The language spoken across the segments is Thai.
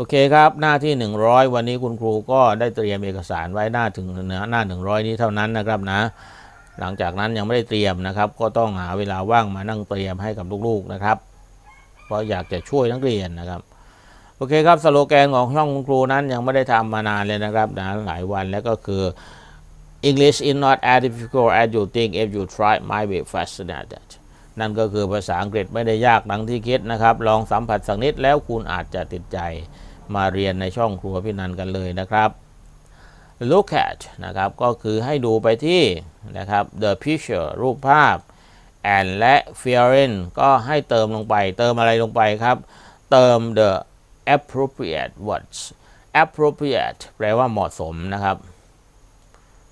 โอเคครับหน้าที่ 100 วันนี้คุณครูก็ได้เตรียมเอกสารไว้หน้าถึงเนื้อหน้า 100 นี้เท่านั้นนะครับนะ หลังจากนั้นยังไม่ได้เตรียมนะครับ ก็ต้องหาเวลาว่างมานั่งเตรียมให้กับลูกๆนะครับ เพราะอยากจะช่วยนักเรียนนะครับโอเคครับสโลแกนของช่องคุณครูนั้นยังไม่ได้ทำมานานเลยนะครับนะหลายวันแล้วก็คือ English is not as difficult as you think if you try my way faster than that นั่นก็คือภาษาอังกฤษไม่ได้ยากดังที่คิดนะครับ ลองสัมผัสสักนิดแล้วคุณอาจจะติดใจ มาเรียนในช่องครัวพี่นันกันเลยนะครับ look at นะครับ ก็คือให้ดูไปที่นะครับ the picture รูปภาพ and และ fill in ก็ให้เติมลงไป เติมอะไรลงไปครับ เติม the appropriate words appropriate แปลว่าเหมาะสมนะครับ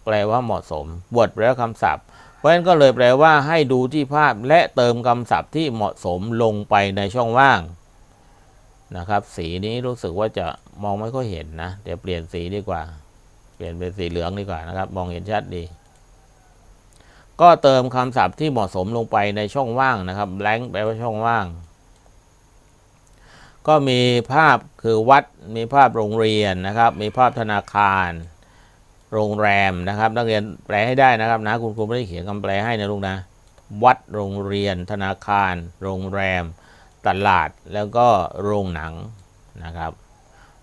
แปลว่าเหมาะสม word แปลว่าคำศัพท์ เพราะฉะนั้นก็เลยแปลว่าให้ดูที่ภาพและเติมคำศัพท์ที่เหมาะสมลงไปในช่องว่าง นะครับ สีนี้รู้สึกว่าจะมองไม่ค่อยเห็นนะเดี๋ยวเปลี่ยนสีดีกว่า เปลี่ยนเป็นสีเหลืองดีกว่านะครับ มองเห็นชัดดี ก็เติมคำศัพท์ที่เหมาะสมลงไปในช่องว่างนะครับ blank แปลว่าช่องว่าง ก็มีภาพคือวัด มีภาพโรงเรียนนะครับ มีภาพธนาคาร โรงแรมนะครับ นักเรียนแปลให้ได้นะครับนะคุณครูไม่ได้เขียนคำแปลให้นะลูกนะ วัดโรงเรียน ธนาคาร โรงแรม ตลาดแล้วก็โรงหนังนะครับ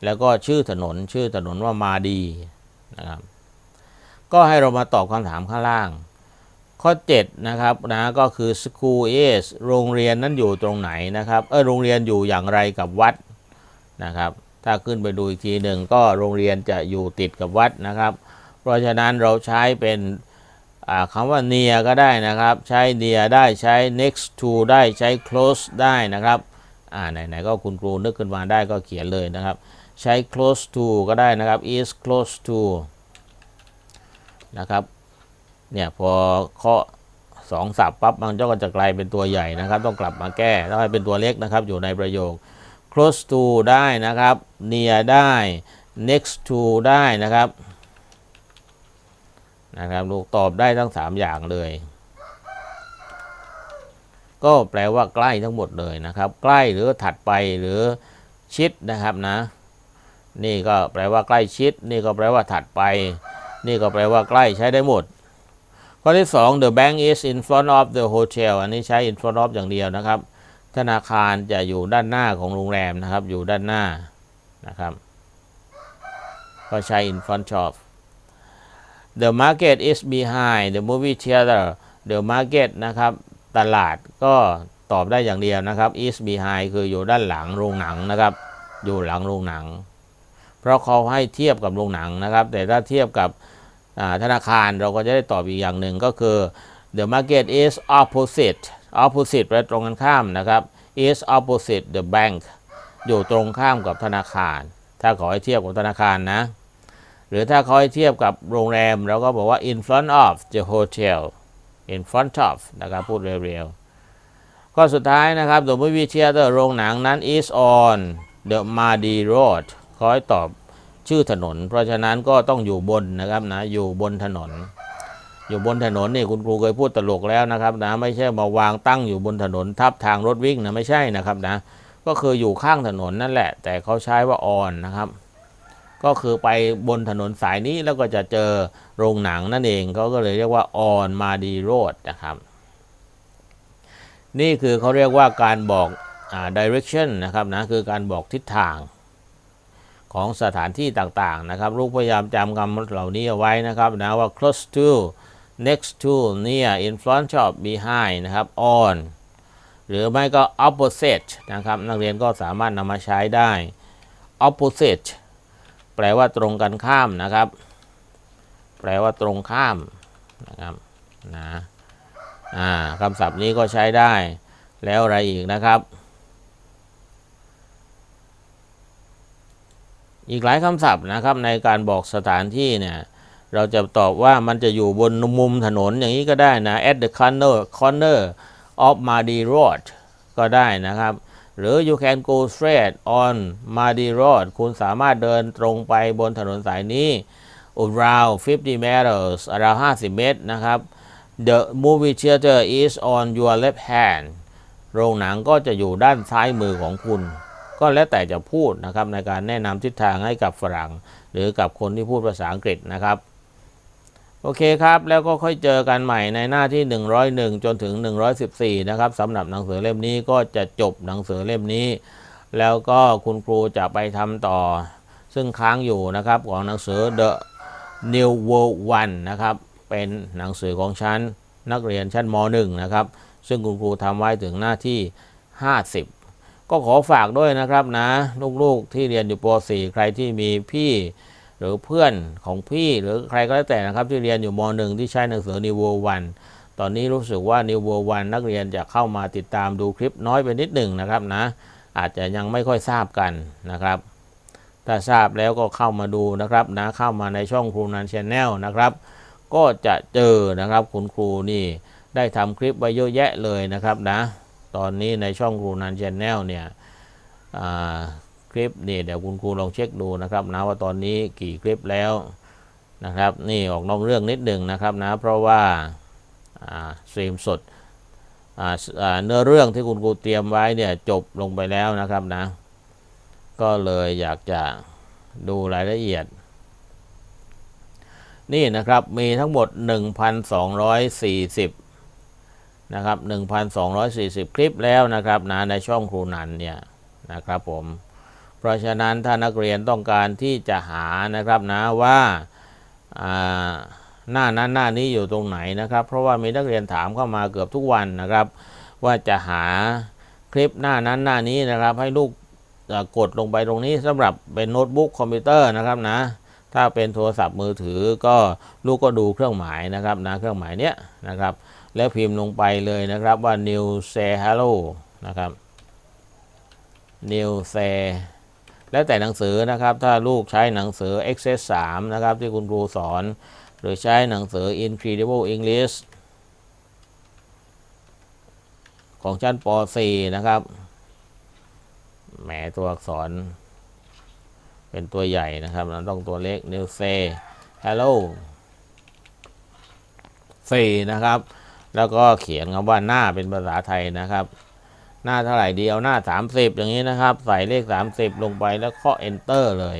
แล้วก็ชื่อถนนชื่อถนนว่ามาดีนะครับ ก็ให้เรามาตอบคำถามข้างล่าง ข้อ7นะครับนะก็คือ school is โรงเรียนนั้นอยู่ตรงไหนนะครับเออโรงเรียนอยู่อย่างไรกับวัดนะครับ ถ้าขึ้นไปดูอีกทีหนึ่งก็โรงเรียนจะอยู่ติดกับวัดนะครับ เพราะฉะนั้นเราใช้เป็น คำว่า near ก็ได้นะครับ ใช้ near ได้ใช้ next to ได้ใช้ close ได้นะครับไหนๆก็คุณครูนึกขึ้นมาได้ก็เขียนเลยนะครับ ใช้ close to ก็ได้นะครับ is close to นะครับเนี่ยพอเคาะสองสับปั๊บบางเจ้าก็จะกลายเป็นตัวใหญ่นะครับ ต้องกลับมาแก้ต้องให้เป็นตัวเล็กนะครับ อยู่ในประโยค close to ได้นะครับ near ได้ next to ได้นะครับ นะครับลูกตอบได้ทั้ง3อย่างเลย ก็แปลว่าใกล้ทั้งหมดเลยนะครับ ใกล้หรือถัดไปหรือชิดนะครับนะ นี่ก็แปลว่าใกล้ชิด นี่ก็แปลว่าถัดไป นี่ก็แปลว่าใกล้ใช้ได้หมด ข้อที่ 2 the bank is in front of the hotel อันนี้ใช้ in front of อย่างเดียวนะครับ ธนาคารจะอยู่ด้านหน้าของโรงแรมนะครับ อยู่ด้านหน้านะครับ ก็ใช้ in front of the market is behind the movie theater the market นะครับ ตลาดก็ตอบได้อย่างเดียวนะครับ is behind คืออยู่ด้านหลังโรงหนังนะครับ อยู่หลังโรงหนัง เพราะเขาให้เทียบกับโรงหนังนะครับ แต่ถ้าเทียบกับธนาคารเราก็จะได้ตอบอีกอย่างหนึ่งก็คือ the market is opposite opposite แปลตรงกันข้ามนะครับ is opposite the bank อยู่ตรงข้ามกับธนาคาร ถ้าขอให้เทียบกับธนาคารนะ รือถ้าเขาให้เทียบกับโรงแรมเราก็บอกว่า in front of the hotel in front of นะครับ พูดเร็วๆ ข้อสุดท้ายนะครับ the movie theater โรงหนังนั้น is on the Madi Road ขอให้ตอบชื่อถนน เพราะฉะนั้นก็ต้องอยู่บนนะครับนะ อยู่บนถนน อยู่บนถนนนี่คุณครูเคยพูดตลกแล้วนะครับนะ ไม่ใช่มาวางตั้งอยู่บนถนน ทับทางรถวิ่งนะ ไม่ใช่นะครับนะ ก็คืออยู่ข้างถนนนั่นแหละ แต่เขาใช้ว่า on นะครับ ก็คือไปบนถนนสายนี้แล้วก็จะเจอโรงหนังนั่นเองเขาก็เลยเรียกว่า on Madi Road นะครับ นี่คือเขาเรียกว่าการบอกอ่า direction นะครับนะคือการบอกทิศทางของสถานที่ต่างๆนะครับลูกพยายามจำคำเหล่านี้เอาไว้นะครับนะว่า close to next to near in front of behind นะครับ on หรือไม่ก็ opposite นะครับ นักเรียนก็สามารถนำมาใช้ได้ opposite แปลว่าตรงกันข้ามนะครับ แปลว่าตรงข้ามนะครับนะอ่าคำศัพท์นี้ก็ใช้ได้แล้วอะไรอีกนะครับ อีกหลายคำศัพท์นะครับในการบอกสถานที่เนี่ยเราจะตอบว่ามันจะอยู่บนมุมถนนอย่างนี้ก็ได้นะ at the corner corner of Madi Road ก็ได้นะครับ หรือ you can go straight on Madi Road คุณสามารถเดินตรงไปบนถนนสายนี้ around 50 meters ราว50 เมตรนะครับ the movie theater is on your left hand โรงหนังก็จะอยู่ด้านซ้ายมือของคุณ ก็แล้วแต่จะพูดนะครับในการแนะนำทิศทางให้กับฝรั่ง หรือกับคนที่พูดภาษาอังกฤษนะครับ โอเคครับ แล้วก็ค่อยเจอกันใหม่ในหน้าที่ 101 จนถึง 114 นะครับสำหรับหนังสือเล่มนี้ก็จะจบหนังสือเล่มนี้ แล้วก็คุณครูจะไปทำต่อ ซึ่งค้างอยู่นะครับของหนังสือ The New World One นะครับเป็นหนังสือของชั้นนักเรียนชั้นม .1 นะครับ ซึ่งคุณครูทำไว้ถึงหน้าที่ 50 ก็ขอฝากด้วยนะครับนะ ลูกๆที่เรียนอยู่ป .4 ใครที่มีพี่ หรือเพื่อนของพี่หรือใครก็แล้วแต่นะครับ ที่เรียนอยู่ม .1 ที่ใช้หนังสือ New World One ตอนนี้รู้สึกว่า New World One นักเรียนจะเข้ามาติดตามดูคลิปน้อยไปนิดหนึ่งนะครับนะ อาจจะยังไม่ค่อยทราบกันนะครับ ถ้าทราบแล้วก็เข้ามาดูนะครับนะเข้ามาในช่องครูนันชแนลนะครับ ก็จะเจอนะครับคุณครูนี่ได้ทำคลิปไว้เยอะแยะเลยนะครับนะ ตอนนี้ในช่องครูนันชแนลเนี่ย คลิปนี่เดี๋ยวคุณครูลองเช็คดูนะครับนะว่าตอนนี้กี่คลิปแล้วนะครับ นี่ออกนอกเรื่องนิดหนึ่งนะครับนะเพราะว่าสตรีมสดเนื้อเรื่องที่คุณครูเตรียมไว้เนี่ยจบลงไปแล้วนะครับนะ ก็เลยอยากจะดูรายละเอียด นี่นะครับมีทั้งหมด 1,240นะครับ 1,240 คลิปแล้วนะครับนะในช่องครูนันเนี่ยนะครับผม ราะฉะนั้นถ้านักเรียนต้องการที่จะหานะครับนะว่าหน้านั้นหน้านี้อยู่ตรงไหนนะครับ เพราะว่ามีนักเรียนถามเข้ามาเกือบทุกวันนะครับ ว่าจะหาคลิปหน้านั้นหน้านี้นะครับ ให้ลูกกดลงไปตรงนี้สำหรับเป็นโน้ตบุ๊กคอมพิวเตอร์นะครับนะ ถ้าเป็นโทรศัพท์มือถือก็ลูกก็ดูเครื่องหมายนะครับนะเครื่องหมายเนี้ยนะครับ แล้วพิมพ์ลงไปเลยนะครับว่า new say hello นะครับ new say แล้วแต่หนังสือนะครับ ถ้าลูกใช้หนังสือ Access 3 นะครับ ที่คุณครูสอน หรือใช้หนังสือ Incredible English ของชั้นป .4 นะครับ แหมตัวอักษร เป็นตัวใหญ่นะครับเราต้องตัวเล็ก New Say Hello 4นะครับ แล้วก็เขียนคำว่าหน้าเป็นภาษาไทยนะครับ หน้าเท่าไหร่ดีเอาหน้า 30 อย่างนี้นะครับ ใส่เลข 30 ลงไปแล้วเคาะ enter เลย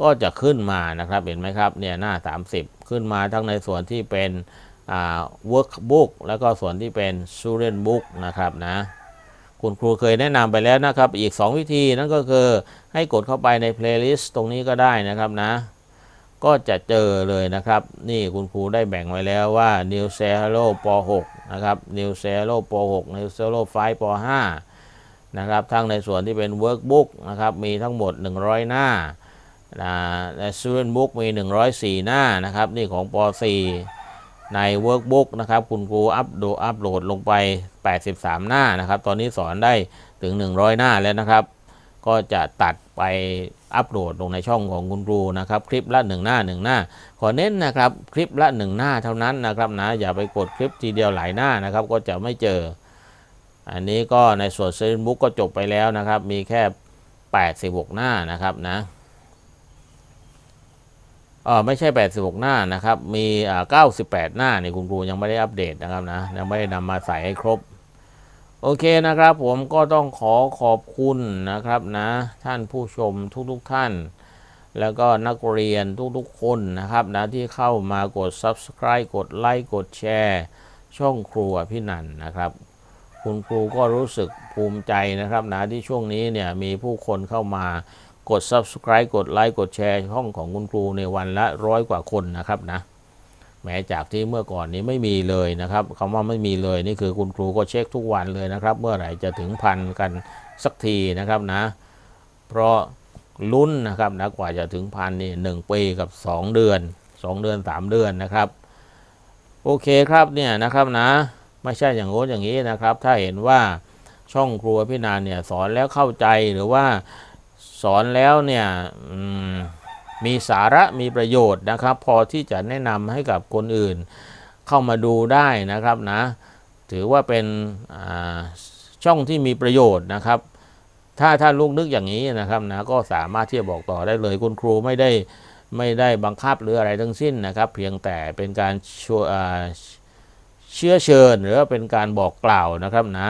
ก็จะขึ้นมานะครับเห็นไหมครับเนี่ยหน้า 30 ขึ้นมาทั้งในส่วนที่เป็นอ่า workbook แล้วก็ส่วนที่เป็น student book นะครับนะคุณครูเคยแนะนำไปแล้วนะครับ อีก 2 วิธีนั่นก็คือให้กดเข้าไปใน playlist ตรงนี้ก็ได้นะครับนะ ก็จะเจอเลยนะครับ นี่คุณครูได้แบ่งไว้แล้วว่า New c e l o ป .6 นะครับ New c e l o ป .6 New c e l o 5ป .5 นะครับ ทั้งในส่วนที่เป็น workbook นะครับ มีทั้งหมด 100 หน้านะและ student book มี 104 หน้านะครับ นี่ของป .4 ใน workbook นะครับ คุณครูอัปโดอัปโหลดลงไป 83 หน้านะครับ ตอนนี้สอนได้ถึง 100 หน้าแล้วนะครับ ก็จะตัดไป อัปโหลดลงในช่องของคุณครูนะครับ คลิปละ1หน้า1หน้า ขอเน้นนะครับคลิปละ 1 หน้าเท่านั้นนะครับนะอย่าไปกดคลิปทีเดียวหลายหน้านะครับ ก็จะไม่เจอ อันนี้ก็ในส่วนเซนบุ๊กก็จบไปแล้วนะครับ มีแค่ 86 หน้านะครับนะเออไม่ใช่ 86 หน้านะครับ มีอ่า98 หน้านี่คุณครูยังไม่ได้อัปเดตนะครับนะยังไม่ได้นำมาใส่ให้ครบ โอเคนะครับผมก็ต้องขอขอบคุณนะครับนะท่านผู้ชมทุกๆทท่าน แล้วก็นักเรียนทุกๆคนนะครับนะที่เข้ามากด subscribe กดไลค์กดแชร์ช่องครัวพี่นันนะครับ คุณครูก็รู้สึกภูมิใจนะครับนะที่ช่วงนี้เนี่ยมีผู้คนเข้ามากด subscribe กดไลค์กดแชร์ช่องของคุณครูในวันละร้อยกว่าคนนะครับนะ แม้จากที่เมื่อก่อนนี้ไม่มีเลยนะครับคำว่าไม่มีเลยนี่คือคุณครูก็เช็คทุกวันเลยนะครับ เมื่อไหร่จะถึงพันกันสักทีนะครับนะ เพราะลุ้นนะครับนะกว่าจะถึงพันนี่หนึ่งปีกับ 2 เดือน 2 เดือน 3 เดือนนะครับ โอเคครับเนี่ยนะครับนะ ไม่ใช่อย่างโน้นอย่างนี้นะครับ ถ้าเห็นว่าช่องครัวพี่นานเนี่ยสอนแล้วเข้าใจหรือว่าสอนแล้วเนี่ยอื มีสาระมีประโยชน์นะครับ พอที่จะแนะนำให้กับคนอื่น เข้ามาดูได้นะครับนะ ถือว่าเป็นช่องที่มีประโยชน์นะครับ ถ้าถ้าลูกนึกอย่างนี้นะครับนะก็สามารถที่จะบอกต่อได้เลยคุณครูไม่ได้ไม่ได้บังคับหรืออะไรทั้งสิ้นนะครับ เพียงแต่เป็นการชวเชื้อเชิญหรือว่าเป็นการบอกกล่าวนะครับนะ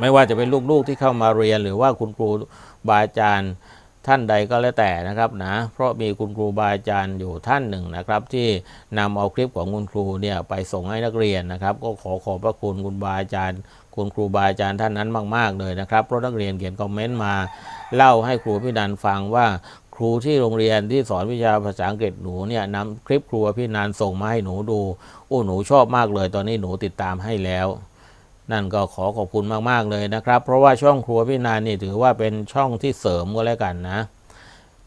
ไม่ว่าจะเป็นลูกๆที่เข้ามาเรียนหรือว่าคุณครูบาอาจารย์ ท่านใดก็แล้วแต่นะครับนะเพราะมีคุณครูบาอาจารย์อยู่ท่านหนึ่งนะครับ ที่นำเอาคลิปของคุณครูเนี่ยไปส่งให้นักเรียนนะครับ ก็ขอขอบพระคุณคุณบาอาจารย์ คุณครูบาอาจารย์ท่านนั้นมาก ๆ เลยนะครับเพราะนักเรียนเขียนคอมเมนต์มาเล่าให้ครูพี่นันฟังว่าครูที่โรงเรียนที่สอนวิชาภาษาอังกฤษหนูเนี่ยนำคลิปครูพี่นันส่งมาให้หนูดูโอ้หนูชอบมากเลย ตอนนี้หนูติดตามให้แล้ว นั่นก็ขอขอบคุณมาก ๆ เลยนะครับ เพราะว่าช่องครัวพี่นานนี่ถือว่าเป็นช่องที่เสริมก็แล้วกันนะ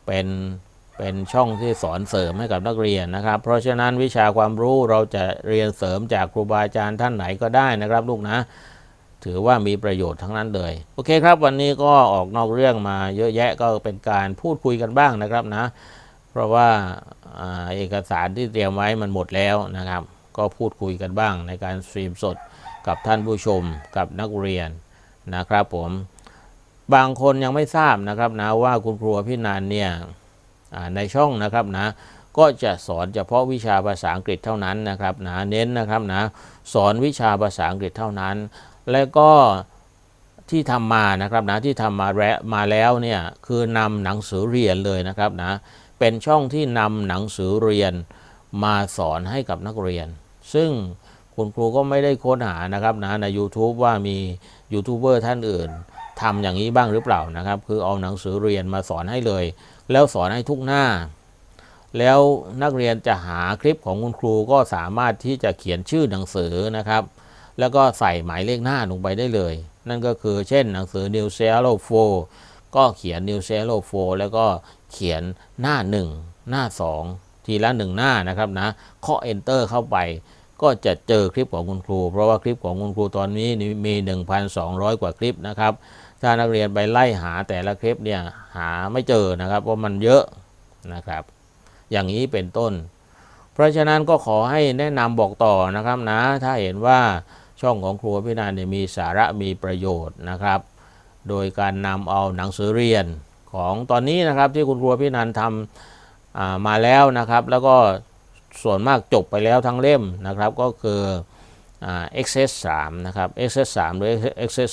เป็นเป็นช่องที่สอนเสริมให้กับนักเรียนนะครับ เพราะฉะนั้นวิชาความรู้เราจะเรียนเสริมจากครูบาอาจารย์ท่านไหนก็ได้นะครับ ลูกนะ ถือว่ามีประโยชน์ทั้งนั้นเลย โอเคครับ วันนี้ก็ออกนอกเรื่องมาเยอะแยะก็เป็นการพูดคุยกันบ้างนะครับนะ เพราะว่าอเอกสารที่เตรียมไว้มันหมดแล้วนะครับ ก็พูดคุยกันบ้างในการสตรีมสด กับท่านผู้ชมกับนักเรียนนะครับผมบางคนยังไม่ทราบนะครับนะว่าคุณครูพี่นันเนี่ยในช่องนะครับนะก็จะสอนเฉพาะวิชาภาษาอังกฤษเท่านั้นนะครับนะเน้นนะครับนะสอนวิชาภาษาอังกฤษเท่านั้น และก็ที่ทำมานะครับนะที่ทำมาแล้วมาแล้วเนี่ยคือนำหนังสือเรียนเลยนะครับนะเป็นช่องที่นำหนังสือเรียนมาสอนให้กับนักเรียน ซึ่ง คุณครูก็ไม่ได้ค้นหานะครับนะใน YouTube ว่ามียูทูบเบอร์ท่านอื่นทำอย่างนี้บ้างหรือเปล่านะครับ คือเอาหนังสือเรียนมาสอนให้เลย แล้วสอนให้ทุกหน้า แล้วนักเรียนจะหาคลิปของคุณครูก็สามารถที่จะเขียนชื่อหนังสือนะครับ แล้วก็ใส่หมายเลขหน้าลงไปได้เลย นั่นก็คือเช่นหนังสือ New c e l o 4ก็เขียน New c e l o 4แล้วก็เขียนหน้า 1 หน้า 2 ทีละหนึ่งหน้านะครับนะเคาะ enter เข้าไป ก็จะเจอคลิปของคุณครู เพราะว่าคลิปของคุณครูตอนนี้มี 1,200 กว่าคลิปนะครับ ถ้านักเรียนไปไล่หาแต่ละคลิปเนี่ยหาไม่เจอนะครับเพราะมันเยอะนะครับ อย่างนี้เป็นต้น เพราะฉะนั้นก็ขอให้แนะนำบอกต่อนะครับนะ ถ้าเห็นว่าช่องของครูพี่นันเนี่ยมีสาระมีประโยชน์นะครับ โดยการนำเอาหนังสือเรียนของตอนนี้นะครับที่คุณครูพี่นันทำมาแล้วนะครับ แล้วก็ ส่วนมากจบไปแล้วทั้งเล่มนะครับก็คืออ่า Access 3นะครับ Access 3หรือ Access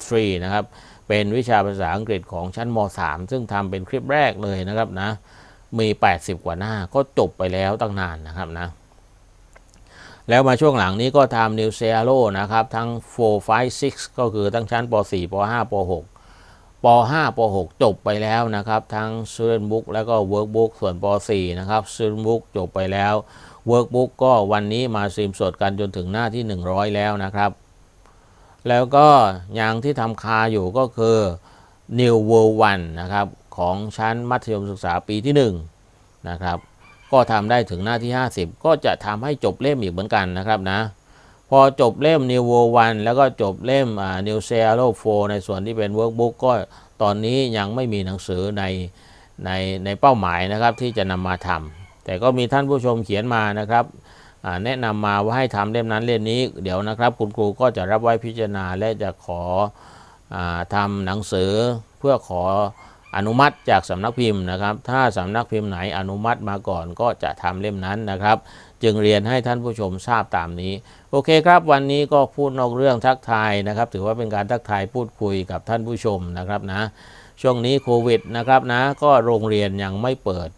3นะครับเป็นวิชาภาษาอังกฤษของชั้นม .3 ซึ่งทำเป็นคลิปแรกเลยนะครับนะมี 80 กว่าหน้าก็จบไปแล้วตั้งนานนะครับนะแล้วมาช่วงหลังนี้ก็ทำ New c e l o นะครับทั้ง 4 5 6 ก็คือทั้งชั้นป .4 ป .5 ป .6 ป .5 ป .6 จบไปแล้วนะครับ ทั้ง Student Book แล้วก็ Workbook ส่วนป .4 นะครับ Student Book จบไปแล้ว Workbook ก็วันนี้มาซีมสดกันจนถึงหน้าที่ 100 แล้วนะครับ แล้วก็อย่างที่ทำคาอยู่ก็คือ New World 1นะครับ ของชั้นมัธยมศึกษาปีที่ 1 นะครับ ก็ทำได้ถึงหน้าที่ 50 ก็จะทำให้จบเล่มอีกเหมือนกันนะครับนะ พอจบเล่ม New World 1 แล้วก็จบเล่ม New c e l o 4ในส่วนที่เป็น Workbook ก็ตอนนี้ยังไม่มีหนังสือในในในเป้าหมายนะครับที่จะนำมาทำแต่ก็มีท่านผู้ชมเขียนมานะครับแนะนำมาว่าให้ทำเล่มนั้นเล่มนี้เดี๋ยวนะครับ คุณครูก็จะรับไว้พิจารณาและจะขออทำหนังสือเพื่อขอ อนุมัติจากสำนักพิมพ์นะครับ ถ้าสำนักพิมพ์ไหนอนุมัติมาก่อนก็จะทำเล่มนั้นนะครับ จึงเรียนให้ท่านผู้ชมทราบตามนี้ โอเคครับ วันนี้ก็พูดนอกเรื่องทักทายนะครับ ถือว่าเป็นการทักทายพูดคุยกับท่านผู้ชมนะครับนะ ช่วงนี้โควิดนะครับนะ ก็โรงเรียนยังไม่เปิด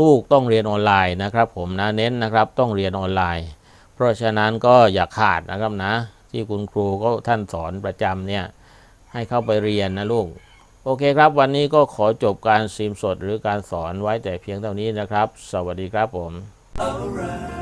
ลูกๆต้องเรียนออนไลน์นะครับ ผมนะเน้นนะครับต้องเรียนออนไลน์ เพราะฉะนั้นก็อย่าขาดนะครับนะ ที่คุณครูก็ท่านสอนประจำเนี่ยให้เข้าไปเรียนนะลูก โอเคครับ วันนี้ก็ขอจบการซีมสดหรือการสอนไว้แต่เพียงเท่านี้นะครับ สวัสดีครับผม Alright.